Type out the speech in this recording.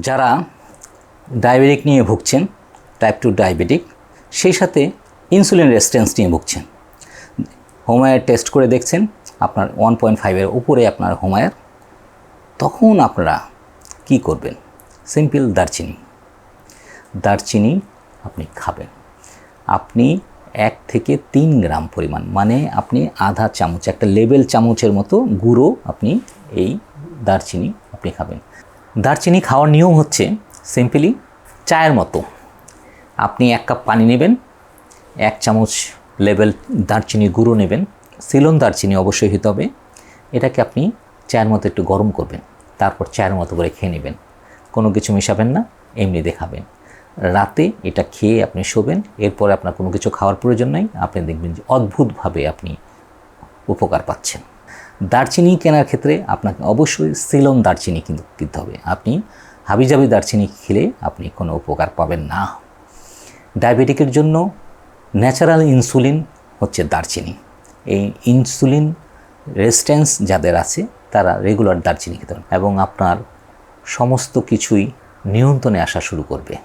যারা ডায়াবেটিক নিয়ে ভুগছেন টাইপ টু ডায়াবেটিক সেই সাথে ইনসুলিন রেজিস্ট্যান্স নিয়ে ভুগছেন। হোমায়ার টেস্ট করে দেখছেন, আপনার ওয়ান পয়েন্ট ফাইভের উপরে আপনার হোমায়ার তখন আপনারা কি করবেন? সিম্পল দারচিনি। দারচিনি আপনি খাবেন। আপনি এক থেকে তিন গ্রাম পরিমাণ মানে আপনি আধা চামচ, একটা লেবেল চামচের মতো গুঁড়ো আপনি এই দারচিনি আপনি খাবেন। দারচিনি খাওয়ার নিয়ম হচ্ছে সিম্পলি চায়ের মতো। আপনি এক কাপ পানি নেবেন, এক চামচ লেবেল দারচিনি গুঁড়ো নেবেন, সিলন দারচিনি অবশ্যই হতে হবে। এটাকে আপনি চায়ের মতো একটু গরম করবেন, তারপর চায়ের মতো করে খেয়ে নেবেন। কোনো কিছু মেশাবেন না, এমনি দেখাবেন। রাতে এটা খেয়ে আপনি শোবেন, এরপরে আপনার কোনো কিছু খাওয়ার প্রয়োজন নাই। আপনি দেখবেন যে অদ্ভুতভাবে আপনি উপকার পাচ্ছেন। দারচিনি কেনার ক্ষেত্রে আপনাকে অবশ্যই সিলন দারচিনি কিন্তু কিনতে হবে। আপনি হাবিজাবি দারচিনি খেলে আপনি কোনো উপকার পাবেন না। ডায়াবেটিকের জন্য ন্যাচারাল ইনসুলিন হচ্ছে দারচিনি। এই ইনসুলিন রেজিস্ট্যান্স যাদের আছে, তারা রেগুলার দারচিনি খেতে এবং আপনার সমস্ত কিছুই নিয়ন্ত্রণে আসা শুরু করবে।